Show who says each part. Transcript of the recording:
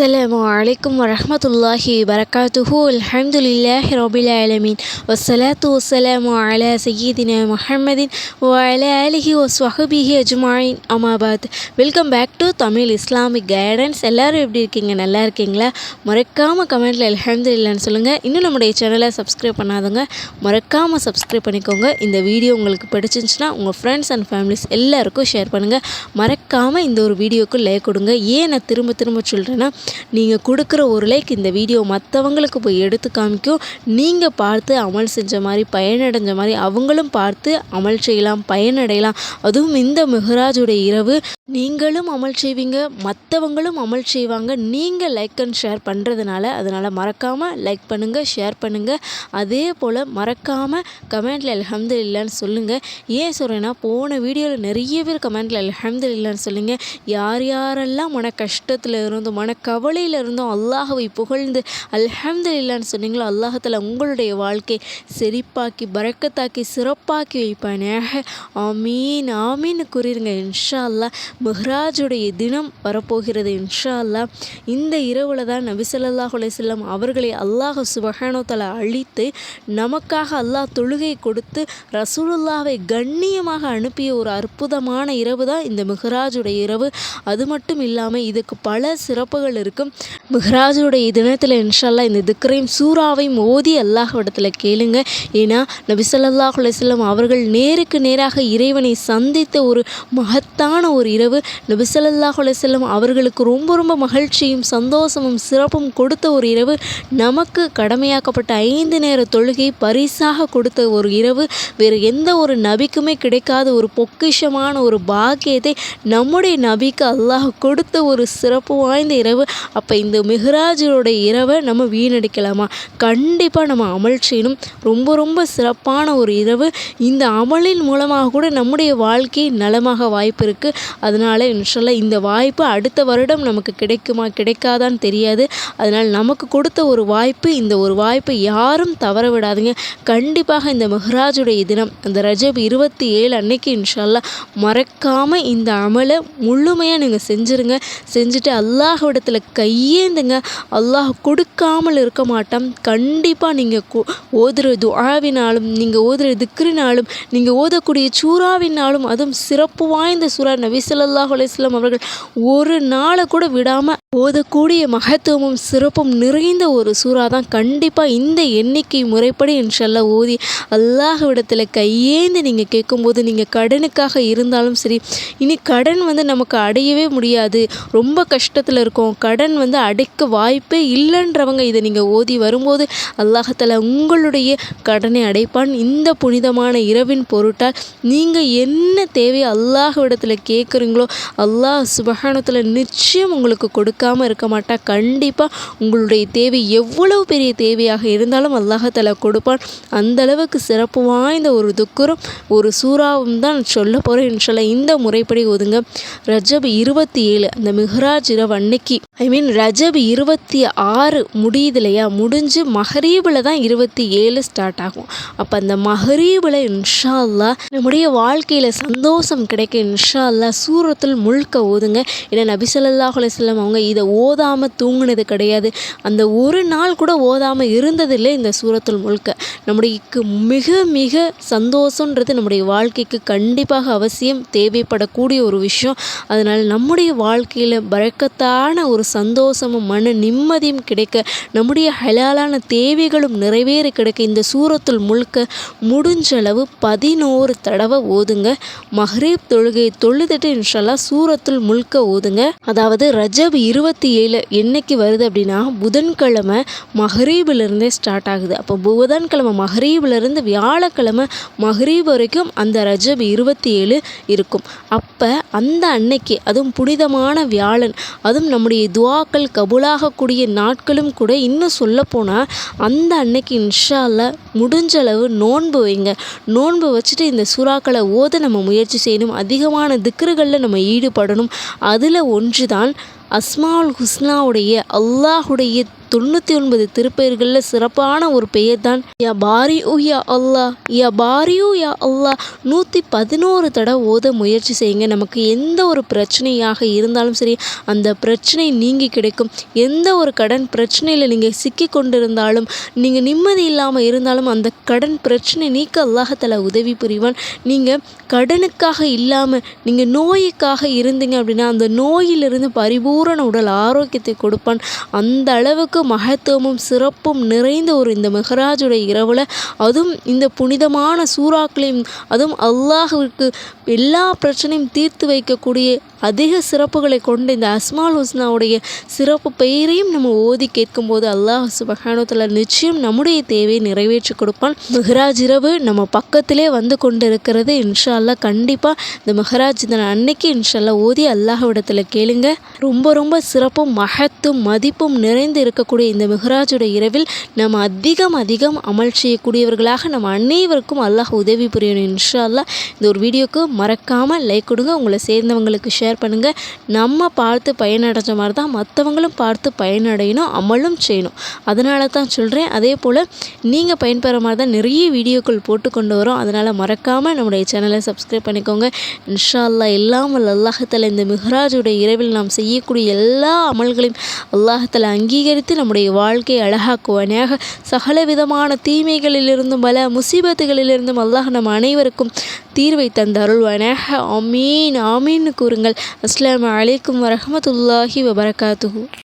Speaker 1: அஸ்லாம் வலைக்கம் வரமத்துல்லாஹி வரகாத்துஹு அலமதுல்லாஹி ரபில் ஆலமீன் வசலாத்து வசலாம் அலா சையீதின முஹம்மதின் வல அலிஹி ஒஸ்வஹபிஹி அஜ்மாயின் அமாபாத் welcome back to Tamil Islamic guidance எல்லோரும் எப்படி இருக்கீங்க நல்லா இருக்கீங்களா மறக்காமல் கமெண்ட்டில் அலமதுல்லான்னு சொல்லுங்கள் இன்னும் நம்முடைய சேனலை சப்ஸ்கிரைப் பண்ணாதவங்க மறக்காமல் சப்ஸ்கிரைப் பண்ணிக்கோங்க இந்த வீடியோ உங்களுக்கு பிடிச்சிருந்துச்சுன்னா உங்கள் ஃப்ரெண்ட்ஸ் அண்ட் ஃபேமிலிஸ் எல்லாருக்கும் ஷேர் பண்ணுங்கள் மறக்காமல் இந்த ஒரு வீடியோவுக்கு லைக் கொடுங்க ஏன் நான் திரும்ப திரும்ப சொல்கிறேன்னா நீங்கள் கொடுக்குற ஒரு லைக் இந்த வீடியோ மற்றவங்களுக்கு போய் எடுத்து காமிக்கும் நீங்கள் பார்த்து அமல் செஞ்ச மாதிரி பயனடைஞ்ச மாதிரி அவங்களும் பார்த்து அமல் செய்யலாம் பயனடையலாம் அதுவும் இந்த மெஹராஜுடைய இரவு நீங்களும் அமல் செய்வீங்க மற்றவங்களும் அமல் செய்வாங்க நீங்கள் லைக் அண்ட் ஷேர் பண்ணுறதுனால அதனால் மறக்காமல் லைக் பண்ணுங்கள் ஷேர் பண்ணுங்கள் அதே போல் மறக்காமல் கமெண்டில் அலமது இல்லைன்னு சொல்லுங்கள் ஏன் சொல்கிறேன்னா போன வீடியோவில் நிறைய பேர் கமெண்டில் அலமது இல்லைன்னு சொல்லுங்க யார் யாரெல்லாம் மன கஷ்டத்தில் இருந்தோம் மன கவலையில் இருந்தோம் அல்லாஹவை புகழ்ந்து அலமது இல்லைன்னு சொன்னீங்களோ அல்லாஹத்தில் உங்களுடைய வாழ்க்கை செரிப்பாக்கி பறக்கத்தாக்கி சிறப்பாக்கி வைப்பானே ஆமீன் ஆமீன்னு கூறிடுங்க இன்ஷா அல்லா மெஹ்ராஜுடைய தினம் வரப்போகிறது இன்ஷா அல்லா இந்த இரவில் தான் நபிசல்லாஹ் அலையம் அவர்களை அல்லாஹ் சுபஹானோத்தல அழித்து நமக்காக அல்லாஹ் தொழுகை கொடுத்து ரசூலுல்லாவை கண்ணியமாக அனுப்பிய ஒரு அற்புதமான இரவு தான் இந்த மெஹ்ராஜுடைய இரவு அது மட்டும் இல்லாமல் இதுக்கு பல சிறப்புகள் இருக்கும் மெஹ்ராஜுடைய தினத்தில் இன்ஷால்லா இந்த திக்ரையும் சூறாவையும் ஓதி இடத்துல கேளுங்க ஏன்னா நபிசல்லாஹ் அலையம் அவர்கள் நேருக்கு நேராக இறைவனை சந்தித்த ஒரு மகத்தான ஒரு இரவு இரவு நபிசல்லாஹ் செல்லும் அவர்களுக்கு ரொம்ப ரொம்ப மகிழ்ச்சியும் சந்தோஷமும் சிறப்பும் கொடுத்த ஒரு இரவு நமக்கு கடமையாக்கப்பட்ட ஐந்து நேர தொழுகை பரிசாக கொடுத்த ஒரு இரவு வேறு எந்த ஒரு நபிக்குமே கிடைக்காத ஒரு பொக்கிஷமான ஒரு பாக்கியத்தை நம்முடைய நபிக்கு அல்லாஹ் கொடுத்த ஒரு சிறப்பு வாய்ந்த இரவு அப்போ இந்த மிஹராஜோட இரவை நம்ம வீணடிக்கலாமா கண்டிப்பாக நம்ம அமல் செய்யணும் ரொம்ப ரொம்ப சிறப்பான ஒரு இரவு இந்த அமலின் மூலமாக கூட நம்முடைய வாழ்க்கை நலமாக வாய்ப்பு இருக்குது அது அதனால் இன்ஷல்லா இந்த வாய்ப்பு அடுத்த வருடம் நமக்கு கிடைக்குமா கிடைக்காதான்னு தெரியாது அதனால் நமக்கு கொடுத்த ஒரு வாய்ப்பு இந்த ஒரு வாய்ப்பை யாரும் தவற விடாதுங்க கண்டிப்பாக இந்த மெஹராஜுடைய தினம் அந்த ரஜப் இருபத்தி ஏழு அன்னைக்கு இன்ஷல்லா மறக்காமல் இந்த அமலை முழுமையாக நீங்கள் செஞ்சுருங்க செஞ்சுட்டு அல்லாஹ்விடத்தில் கையேந்துங்க அல்லாஹ் கொடுக்காமல் இருக்க மாட்டோம் கண்டிப்பாக நீங்கள் ஓதுற துஆவினாலும் நீங்கள் ஓதுற திக்ரினாலும் நீங்கள் ஓதக்கூடிய சூறாவினாலும் அதுவும் சிறப்பு வாய்ந்த சூறா நபிசல்லா சல்லாஹ் அலிஸ்லாம் அவர்கள் ஒரு நாளை கூட விடாமல் ஓதக்கூடிய மகத்துவமும் சிறப்பும் நிறைந்த ஒரு சூறா தான் கண்டிப்பாக இந்த எண்ணிக்கை முறைப்படி இன்ஷல்லா ஓதி விடத்தில் கையேந்து நீங்கள் கேட்கும்போது நீங்கள் கடனுக்காக இருந்தாலும் சரி இனி கடன் வந்து நமக்கு அடையவே முடியாது ரொம்ப கஷ்டத்தில் இருக்கும் கடன் வந்து அடைக்க வாய்ப்பே இல்லைன்றவங்க இதை நீங்கள் ஓதி வரும்போது அல்லாஹத்தில் உங்களுடைய கடனை அடைப்பான் இந்த புனிதமான இரவின் பொருட்டால் நீங்கள் என்ன தேவை அல்லாஹ்விடத்தில் கேட்குறீங்க பண்ணுறீங்களோ அல்லாஹ் சுபகானத்தில் நிச்சயம் உங்களுக்கு கொடுக்காமல் இருக்க மாட்டா கண்டிப்பாக உங்களுடைய தேவை எவ்வளவு பெரிய தேவையாக இருந்தாலும் அல்லாஹத்தில் கொடுப்பான் அந்த அளவுக்கு சிறப்பு வாய்ந்த ஒரு துக்குரம் ஒரு சூறாவும் தான் சொல்ல போகிறேன் சொல்ல இந்த முறைப்படி ஒதுங்க ரஜப் இருபத்தி ஏழு அந்த மிஹராஜ் இரவு அன்னைக்கு ஐ மீன் ரஜப் இருபத்தி ஆறு முடியுது இல்லையா முடிஞ்சு மஹரீபில் தான் இருபத்தி ஏழு ஸ்டார்ட் ஆகும் அப்போ அந்த மஹரீபில் இன்ஷா அல்லா நம்முடைய வாழ்க்கையில் சந்தோஷம் கிடைக்க இன்ஷா அல்லா சூ சூரத்தில் முழுக்க ஓதுங்க ஏன்னா நபிசல்லா செல்லம் அவங்க இதை ஓதாமல் தூங்கினது கிடையாது அந்த ஒரு நாள் கூட ஓதாமல் இருந்ததில்லை இந்த சூரத்தில் முழுக்க நம்முடைய மிக மிக சந்தோஷன்றது நம்முடைய வாழ்க்கைக்கு கண்டிப்பாக அவசியம் தேவைப்படக்கூடிய ஒரு விஷயம் அதனால் நம்முடைய வாழ்க்கையில் பழக்கத்தான ஒரு சந்தோஷமும் மன நிம்மதியும் கிடைக்க நம்முடைய ஹலாலான தேவைகளும் நிறைவேற கிடைக்க இந்த சூரத்தில் முழுக்க முடிஞ்சளவு பதினோரு தடவை ஓதுங்க மஹ்ரீப் தொழுகையை தொழுதுட்டு இன்ஷால்லா சூரத்துல் முல்க ஓதுங்க அதாவது ரஜப் இருபத்தி ஏழு என்னைக்கு வருது அப்படின்னா புதன்கிழமை மஹரீபிலிருந்தே ஸ்டார்ட் ஆகுது அப்போ புதன்கிழமை மஹரீபிலிருந்து வியாழக்கிழமை மஹரீப் வரைக்கும் அந்த ரஜப் இருபத்தி ஏழு இருக்கும் அப்போ அந்த அன்னைக்கு அதுவும் புனிதமான வியாழன் அதுவும் நம்முடைய துவாக்கள் கபுலாகக்கூடிய நாட்களும் கூட இன்னும் சொல்லப்போனால் அந்த அன்னைக்கு இன்ஷா அல்லா முடிஞ்ச அளவு நோன்பு வைங்க நோன்பு வச்சுட்டு இந்த சுறாக்களை ஓத நம்ம முயற்சி செய்யணும் அதிகமான திக்கர்களில் நம்ம ஈடுபடணும் அதில் ஒன்று தான் அஸ்மாவுல் ஹுஸ்னாவுடைய அல்லாஹுடைய தொண்ணூற்றி ஒன்பது திருப்பெயர்களில் சிறப்பான ஒரு பெயர் தான் யா பாரியூ யா அல்லா யா பாரியூ யா அல்லா நூற்றி பதினோரு தடவை ஓத முயற்சி செய்யுங்க நமக்கு எந்த ஒரு பிரச்சனையாக இருந்தாலும் சரி அந்த பிரச்சனை நீங்கி கிடைக்கும் எந்த ஒரு கடன் பிரச்சனையில் நீங்கள் சிக்கி கொண்டிருந்தாலும் நீங்கள் நிம்மதி இல்லாமல் இருந்தாலும் அந்த கடன் பிரச்சனை நீக்க அல்லாஹத்தில் உதவி புரிவான் நீங்கள் கடனுக்காக இல்லாமல் நீங்கள் நோய்க்காக இருந்தீங்க அப்படின்னா அந்த நோயிலிருந்து பரிபூரண உடல் ஆரோக்கியத்தை கொடுப்பான் அந்த அளவுக்கு அளவுக்கு மகத்துவமும் சிறப்பும் நிறைந்த ஒரு இந்த மெஹராஜுடைய இரவில் அதுவும் இந்த புனிதமான சூறாக்களையும் அதுவும் அல்லாஹுவிற்கு எல்லா பிரச்சனையும் தீர்த்து வைக்கக்கூடிய அதிக சிறப்புகளை கொண்ட இந்த அஸ்மால் ஹுஸ்னாவுடைய சிறப்பு பெயரையும் நம்ம ஓதி கேட்கும்போது அல்லாஹ் சுபகானத்தில் நிச்சயம் நம்முடைய தேவையை நிறைவேற்றி கொடுப்பான் மெஹராஜ் இரவு நம்ம பக்கத்திலே வந்து கொண்டு இருக்கிறது இன்ஷால்லா கண்டிப்பாக இந்த மெஹராஜ் தின அன்னைக்கு இன்ஷால்லா ஓதி அல்லாஹ்விடத்தில் கேளுங்க ரொம்ப ரொம்ப சிறப்பும் மகத்தும் மதிப்பும் நிறைந்து இருக்கக்கூடிய இந்த மெஹராஜுடைய இரவில் நம்ம அதிகம் அதிகம் அமல் செய்யக்கூடியவர்களாக நம்ம அனைவருக்கும் அல்லாஹ் உதவி புரியணும் இன்ஷால்லா இந்த ஒரு வீடியோக்கு மறக்காமல் லைக் கொடுங்க உங்களை சேர்ந்தவங்களுக்கு ஷேர் ஷேர் பண்ணுங்கள் நம்ம பார்த்து பயனடைஞ்ச மாதிரி தான் மற்றவங்களும் பார்த்து பயனடையணும் அமலும் செய்யணும் அதனால தான் சொல்கிறேன் அதே போல் நீங்கள் பயன்பெற மாதிரி தான் நிறைய வீடியோக்கள் போட்டு கொண்டு வரோம் அதனால் மறக்காமல் நம்முடைய சேனலை சப்ஸ்கிரைப் பண்ணிக்கோங்க இன்ஷா அல்லா இல்லாமல் அல்லாஹத்தில் இந்த மிஹராஜுடைய இரவில் நாம் செய்யக்கூடிய எல்லா அமல்களையும் அல்லாஹத்தில் அங்கீகரித்து நம்முடைய வாழ்க்கையை அழகாக்குவனையாக சகல விதமான தீமைகளிலிருந்தும் பல முசீபத்துகளிலிருந்தும் அல்லாஹ் நம் அனைவருக்கும் தீர்வை தந்தருள்வன அமீன் ஆமீன் கூறுங்கள் அஸ்லாம் அலைக்கும் வரமத்துல்லாஹி வபரகாத்துஹூ